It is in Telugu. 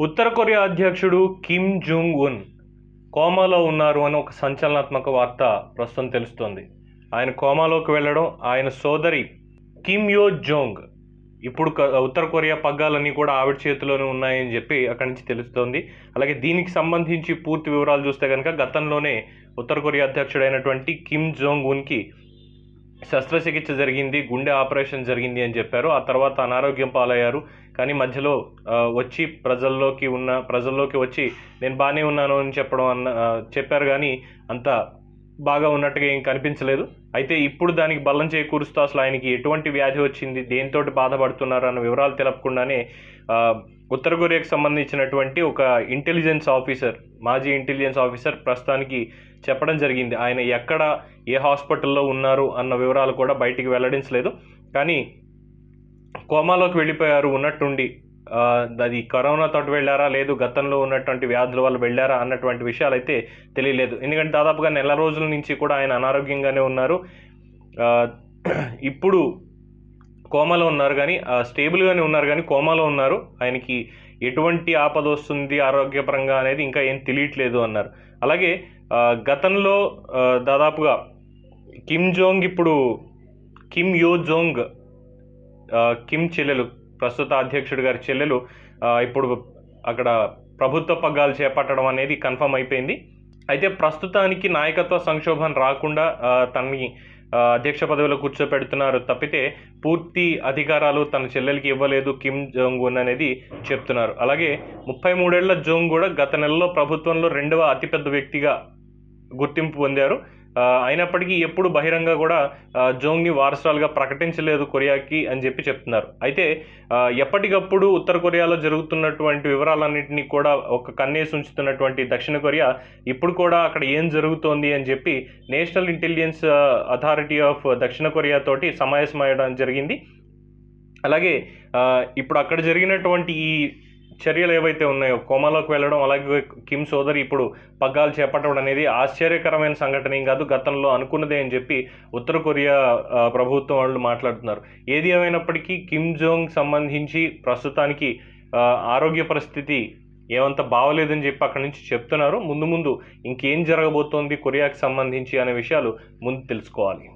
ఉత్తర కొరియా అధ్యక్షుడు కిమ్ జూంగ్ ఉన్ కోమాలో ఉన్నారు అని ఒక సంచలనాత్మక వార్త ప్రస్తుతం తెలుస్తోంది. ఆయన కోమాలోకి వెళ్ళడం ఆయన సోదరి కిమ్ యో జోంగ్. ఇప్పుడు ఉత్తర కొరియా పగ్గాలన్నీ కూడా ఆవిడ చేతిలోనే ఉన్నాయని చెప్పి అక్కడి నుంచి తెలుస్తోంది. అలాగే దీనికి సంబంధించి పూర్తి వివరాలు చూస్తే కనుక గతంలోనే ఉత్తర కొరియా అధ్యక్షుడైనటువంటి కిమ్ జోంగ్ ఉన్కి శస్త్రచికిత్స జరిగింది గుండె ఆపరేషన్ జరిగింది అని చెప్పారు. ఆ తర్వాత అనారోగ్యం పాలయ్యారు. కానీ మధ్యలో వచ్చి ప్రజల్లోకి ఉన్న ప్రజల్లోకి వచ్చి నేను బాగానే ఉన్నాను అని చెప్పడం అన్న చెప్పారు. కానీ అంత బాగా ఉన్నట్టుగా ఏం కనిపించలేదు. అయితే ఇప్పుడు దానికి బలం చేకూరుస్తూ అసలు ఆయనకి ఎటువంటి వ్యాధి వచ్చింది దేనితోటి బాధపడుతున్నారు అన్న వివరాలు తెలపకుండానే ఉత్తర కొరియాకు సంబంధించినటువంటి ఒక ఇంటెలిజెన్స్ ఆఫీసర్ మాజీ ఇంటెలిజెన్స్ ఆఫీసర్ ప్రస్తుతానికి చెప్పడం జరిగింది. ఆయన ఎక్కడ ఏ హాస్పిటల్లో ఉన్నారు అన్న వివరాలు కూడా బయటికి వెల్లడించలేదు. కానీ కోమాలోకి వెళ్ళిపోయారు ఉన్నట్టుండి అది కరోనా తోటి వెళ్ళారా? లేదు గతంలో ఉన్నటువంటి వ్యాధుల వల్ల వెళ్ళారా? అన్నటువంటి విషయాలు అయితే తెలియలేదు. ఎందుకంటే దాదాపుగా నెల రోజుల నుంచి కూడా ఆయన అనారోగ్యంగానే ఉన్నారు. ఇప్పుడు కోమాలో ఉన్నారు కానీ స్టేబుల్గానే ఉన్నారు కానీ కోమాలో ఉన్నారు. ఆయనకి ఎటువంటి ఆపద వస్తుంది ఆరోగ్యపరంగా అనేది ఇంకా ఏం తెలియట్లేదు అన్నారు. అలాగే గతంలో దాదాపుగా కిమ్ జోంగ్ ఇప్పుడు కిమ్ యో జోంగ్ కిమ్ చెల్లెలు ప్రస్తుత అధ్యక్షుడు గారి చెల్లెలు ఇప్పుడు అక్కడ ప్రభుత్వ పగ్గాలు చేపట్టడం అనేది కన్ఫర్మ్ అయిపోయింది. అయితే ప్రస్తుతానికి నాయకత్వ సంక్షోభం రాకుండా తనని అధ్యక్ష పదవిలో కూర్చోపెడుతున్నారు తప్పితే పూర్తి అధికారాలు తన చెల్లెలకి ఇవ్వలేదు కిమ్ జోంగ్ ఉన్ అనేది చెప్తున్నారు. అలాగే ముప్పై మూడేళ్ళ జోంగ్ కూడా గత నెలలో ప్రభుత్వంలో రెండవ అతిపెద్ద వ్యక్తిగా గుర్తింపు పొందారు. అయినప్పటికీ ఎప్పుడు బహిరంగ కూడా జోంగ్ని వారసురాలుగా ప్రకటించలేదు కొరియాకి అని చెప్పి చెప్తున్నారు. అయితే ఎప్పటికప్పుడు ఉత్తర కొరియాలో జరుగుతున్నటువంటి వివరాలన్నింటినీ కూడా ఒక కన్నేసి ఉంచుతున్నటువంటి దక్షిణ కొరియా ఇప్పుడు కూడా అక్కడ ఏం జరుగుతోంది అని చెప్పి నేషనల్ ఇంటెలిజెన్స్ అథారిటీ ఆఫ్ దక్షిణ కొరియా తోటి సమావేశమయ్యడం జరిగింది. అలాగే ఇప్పుడు అక్కడ జరిగినటువంటి ఈ చర్యలు ఏవైతే ఉన్నాయో కోమాలోకి వెళ్ళడం అలాగే కిమ్ సోదరి ఇప్పుడు పగ్గాలు చేపట్టడం అనేది ఆశ్చర్యకరమైన సంఘటన ఏం కాదు గతంలో అనుకున్నదే అని చెప్పి ఉత్తర కొరియా ప్రభుత్వం వాళ్ళు మాట్లాడుతున్నారు. ఏది ఏమైనప్పటికీ కిమ్ జోంగ్ సంబంధించి ప్రస్తుతానికి ఆరోగ్య పరిస్థితి ఏమంత బాగలేదని చెప్పి అక్కడి నుంచి చెప్తున్నారు. ముందు ముందు ఇంకేం జరగబోతోంది కొరియాకి సంబంధించి అనే విషయాలు ముందు తెలుసుకోవాలి.